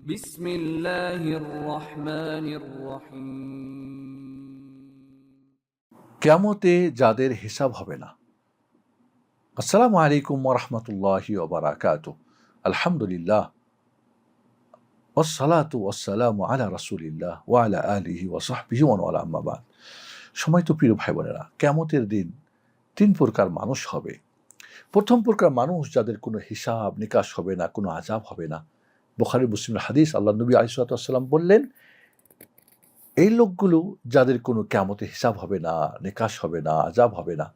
بسم الله الرحمن الرحيم কেয়ামতে যাদের হিসাব হবে না আসসালামু আলাইকুম ওরহমতুল্লাহি ওবরাকাত আলহামদুলিল্লাহ ওসালাতু ওসালামু আলা রাসুলিল্লাহ ওয়ালা আলিহি ওসাহবিহি ওয়ালা আম্মাবাদ সময় তো প্রিয় ভাই বোনেরা কেমতের দিন তিন প্রকার মানুষ হবে প্রথম প্রকার মানুষ যাদের কোনো হিসাব নিকাশ হবে না কোনো আজাব হবে না বোখারি মুসলিম হাদিস, আল্লাহ নবী আলিসাল্লাম বললেন, এই লোকগুলো যাদের কোনো কেমতে হিসাব হবে না, নিকাশ হবে না আজাব হবে না,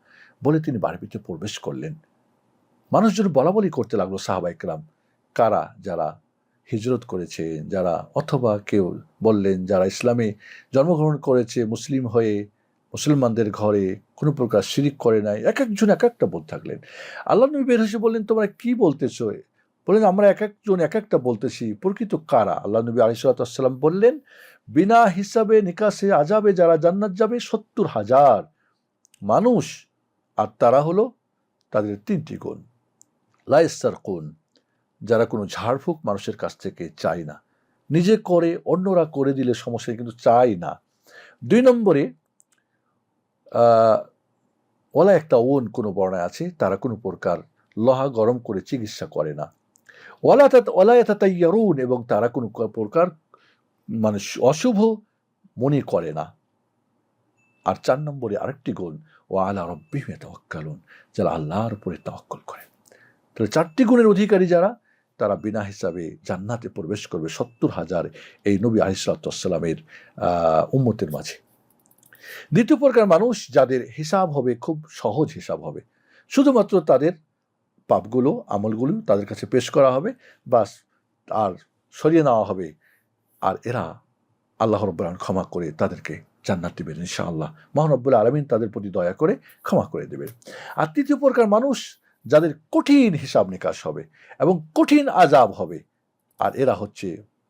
বলে তিনি বাড়িতে প্রবেশ করলেন। মানুষজন বলা বলি করতে লাগল সাহাবাইকরাম কারা? যারা হিজরত করেছে, যারা অথবা কেউ বললেন, যারা ইসলামে জন্মগ্রহণ করেছে, মুসলিম হয়ে, মুসলমানদের ঘরে কোনো প্রকার শিরিক করে নাই, এক একজন এক একটা বলতে থাকলেন। আল্লাহ নবী বের হেসে বললেন, তোমরা কি বলতেছো? বললেন আমরা এক একজন এক একটা বলতেছি, প্রকৃত কারা? আল্লাহ নবী আলিসাল্লাম বললেন, বিনা হিসাবে নিকাশে আজাবে যারা জান্নাত যাবে, সত্তর হাজার মানুষ, আর তারা হলো তাদের তিনটি গুণ। লাইস্তার কোন যারা কোনো ঝাড়ফুঁক মানুষের কাছ থেকে চায় না। নিজে করে, অন্যরা করে দিলে সমস্যা কিন্তু চায় না। দুই নম্বরে ওলা একটা ওন কোনো বর্ণায় আছে, তারা কোনো প্রকার লোহা গরম করে চিকিৎসা করে না। ওলা ওলা তাইয়ারুন এবং তারা কোনো প্রকার মানে অশুভ মনে করে না। আর চার নম্বরে আরেকটি গুণ ও আল্লাহ রব্বি তওয়াক্কালুন যারা আল্লাহর উপরে তওয়াক্কল করে। তাহলে চারটি গুণের অধিকারী যারা, তারা বিনা হিসাবে জান্নাতে প্রবেশ করবে সত্তর হাজার এই নবী আলিসাল্লামের উম্মতের মাঝে। দ্বিতীয় প্রকার মানুষ যাদের হিসাব হবে, খুব সহজ হিসাব হবে। শুধুমাত্র তাদের পাপগুলো, আমলগুলো তাদের কাছে পেশ করা হবে, বাস আর সরিয়ে নেওয়া হবে। আর এরা আল্লাহ রব্বুল ক্ষমা করে তাদেরকে জান্নাত দেবেন ইনশাআল্লাহ। মহানব্বুল আলমিন তাদের প্রতি দয়া করে ক্ষমা করে দেবেন। আর তৃতীয় প্রকার মানুষ যাদের কঠিন হিসাব নিকাশ হবে এবং কঠিন আজাব হবে, আর এরা হচ্ছে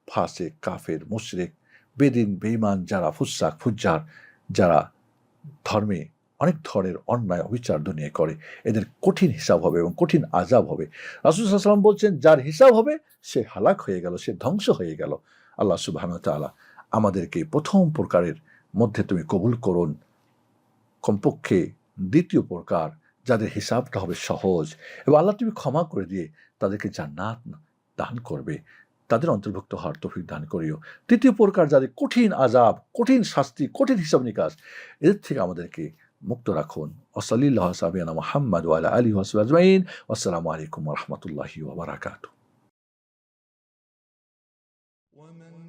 ফাঁসে কাফের, মুশরেক, বেদিন বেইমান যারা ফুসাক, ফুজ্জার, যারা ধর্মে অনেক ধরনের অন্যায়, অবিচার দুনিয়া করে। এদের কঠিন হিসাব হবে এবং কঠিন আজাব হবে। রাসুল সাল্লাম বলছেন, যার হিসাব হবে, সে হালাক হয়ে গেল, সে ধ্বংস হয়ে গেল। আল্লাহ সুবাহ তাআলা আমাদেরকে প্রথম প্রকারের মধ্যে তুমি কবুল করুন। কমপক্ষে দ্বিতীয় প্রকার, যাদের হিসাবটা হবে সহজ। এবং আল্লাহ তুমি ক্ষমা করে দিয়ে তাদেরকে জান্নাত দান করবে। তাদের অন্তর্ভুক্ত হওয়ার তৌফিক দান করিও। তৃতীয় প্রকার, যাদের কঠিন আজাব কঠিন শাস্তি, কঠিন হিসাব নিকাশ, এদের থেকে আমাদেরকে مقتركون. وصلي الله على محمد وعلى آله وصحبه أجمعين. والسلام عليكم ورحمة الله وبركاته. ومن